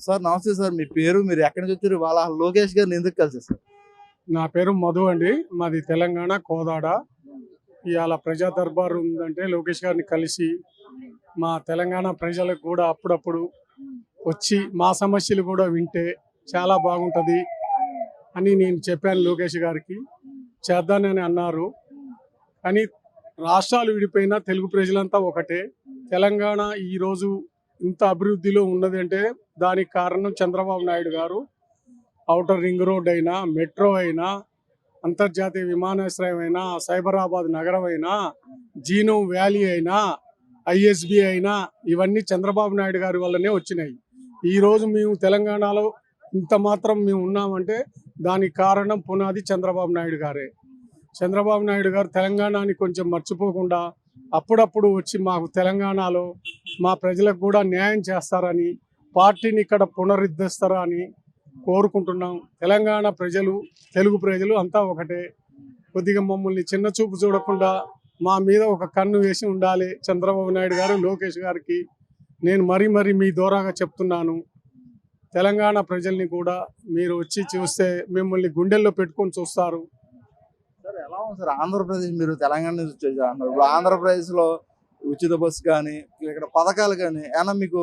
Sir నమస్తే sir. మీ పేరు మీరు ఎక్కడి నుంచి వచ్చారు? వాళ్ళ లోకేష్ గారిని ఎందుకు కలిసి సార్? నా పేరు మధు అండి. మాది తెలంగాణ కోదాడ. ఇవాళ ప్రజా దర్బార్ ఉందంటే లోకేష్ గారిని కలిసి మా తెలంగాణ ప్రజలకు కూడా అప్పుడప్పుడు వచ్చి మా సమస్యలు కూడా వింటే చాలా బాగుంటుంది అని నేను చెప్పాను లోకేష్ గారికి. చేద్దానని అన్నారు. కానీ రాష్ట్రాలు విడిపోయినా తెలుగు ప్రజలంతా ఒకటే. తెలంగాణ ఈరోజు ఇంత అభివృద్ధిలో ఉన్నది అంటే దానికి కారణం Chandrababu Naidu garu. Outer ring road అయినా మెట్రో అయినా అంతర్జాతీయ విమానాశ్రయం అయినా సైబరాబాద్ నగరం అయినా జీనోమ్ వ్యాలీ అయినా ఐఎస్బి అయినా ఇవన్నీ చంద్రబాబు నాయుడు గారి వల్లనే వచ్చినాయి. ఈ రోజు మేము తెలంగాణలో ఇంత మాత్రం మేము ఉన్నామంటే దానికి కారణం పునాది చంద్రబాబు నాయుడు గారే. చంద్రబాబు నాయుడు గారు తెలంగాణని కొంచెం మర్చిపోకుండా అప్పుడప్పుడు వచ్చి మాకు తెలంగాణలో మా ప్రజలకు కూడా న్యాయం చేస్తారని పార్టీని ఇక్కడ పునరుద్ధరిస్తారా అని కోరుకుంటున్నాం. తెలంగాణ ప్రజలు తెలుగు ప్రజలు అంతా ఒకటే. కొద్దిగా మమ్మల్ని చిన్న చూపు చూడకుండా మా మీద ఒక కన్ను వేసి ఉండాలి. చంద్రబాబు నాయుడు గారు లోకేష్ గారికి. నేను మరీ మరీ మీ దూరంగా చెప్తున్నాను. తెలంగాణ ప్రజల్ని కూడా మీరు వచ్చి చూస్తే మిమ్మల్ని గుండెల్లో పెట్టుకొని చూస్తారు. సార్ ఎలా ఉంది సార్? ఆంధ్రప్రదేశ్ మీరు తెలంగాణ నుంచి వచ్చేసారు ఇప్పుడు ఆంధ్రప్రదేశ్లో ఉచిత బస్సు కానీ ఇక్కడ పథకాలు కానీ ఏమన్నా మీకు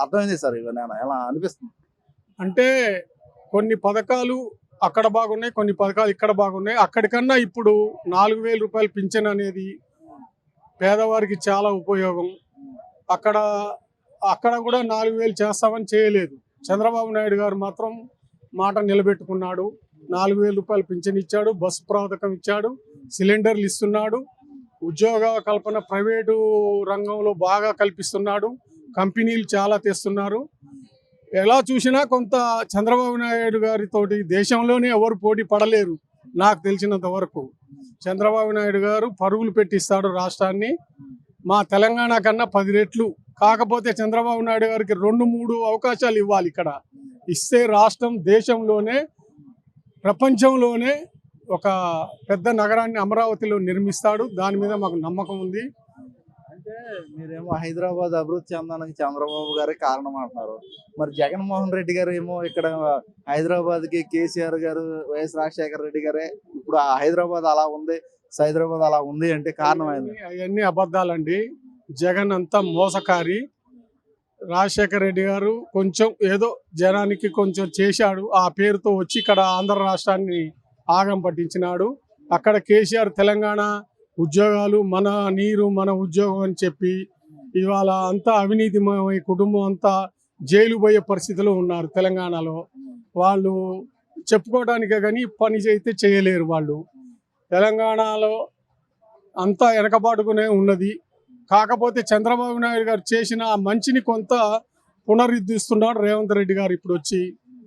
అర్థమైంది సార్ ఇవన్నీ ఎలా అనిపిస్తుంది? అంటే కొన్ని పథకాలు అక్కడ బాగున్నాయి కొన్ని పథకాలు ఇక్కడ బాగున్నాయి. అక్కడికన్నా ఇప్పుడు నాలుగు వేల రూపాయలు పింఛన్ అనేది పేదవారికి చాలా ఉపయోగం. అక్కడ అక్కడ కూడా నాలుగు వేలు చేస్తామని చేయలేదు. చంద్రబాబు నాయుడు గారు మాత్రం మాట నిలబెట్టుకున్నాడు. నాలుగు వేల రూపాయలు పింఛన్ ఇచ్చాడు బస్సు ప్రాధకం ఇచ్చాడు సిలిండర్లు ఇస్తున్నాడు. ఉద్యోగ కల్పన ప్రైవేటు రంగంలో బాగా కల్పిస్తున్నాడు. కంపెనీలు చాలా తెస్తున్నారు. ఎలా చూసినా కొంత చంద్రబాబు నాయుడు గారితో దేశంలోనే ఎవరు పోటీ పడలేరు నాకు తెలిసినంత వరకు. చంద్రబాబు నాయుడు గారు పరుగులు పెట్టిస్తాడు రాష్ట్రాన్ని. మా తెలంగాణ కన్నా పది రెట్లు. కాకపోతే చంద్రబాబు నాయుడు గారికి రెండు మూడు అవకాశాలు ఇవ్వాలి ఇక్కడ. ఇస్తే రాష్ట్రం దేశంలోనే ప్రపంచంలోనే ఒక పెద్ద నగరాన్ని అమరావతిలో నిర్మిస్తాడు. దాని మీద మాకు నమ్మకం ఉంది. అంటే మీరేమో హైదరాబాద్ అభివృద్ధి చెందడానికి చంద్రబాబు గారే కారణం అంటున్నారు. మరి జగన్మోహన్ రెడ్డి గారు ఏమో ఇక్కడ హైదరాబాద్కి కేసీఆర్ గారు వైఎస్ రాజశేఖర రెడ్డి గారే ఇప్పుడు ఆ హైదరాబాద్ అలా ఉంది హైదరాబాద్ అలా ఉంది అంటే కారణం అయింది అవన్నీ అబద్ధాలండి. జగన్ అంతా మోసకారి. రాజశేఖర రెడ్డి గారు కొంచెం ఏదో జనానికి కొంచెం చేశాడు. ఆ పేరుతో వచ్చి ఇక్కడ ఆంధ్ర రాష్ట్రాన్ని ఆగం పట్టించినాడు. అక్కడ కేసీఆర్ తెలంగాణ ఉద్యోగాలు మన నీరు మన ఉద్యోగం అని చెప్పి ఇవాళ అంతా అవినీతిమయ కుటుంబం అంతా జైలు పోయే పరిస్థితిలో ఉన్నారు తెలంగాణలో. వాళ్ళు చెప్పుకోవడానికే కానీ పని చేస్తే చేయలేరు వాళ్ళు. తెలంగాణలో అంతా వెనకబాటుకునే ఉన్నది. కాకపోతే చంద్రబాబు నాయుడు గారు చేసిన మంచిని కొంత పునరుద్ధరిస్తున్నాడు రేవంత్ రెడ్డి గారు ఇప్పుడు వచ్చి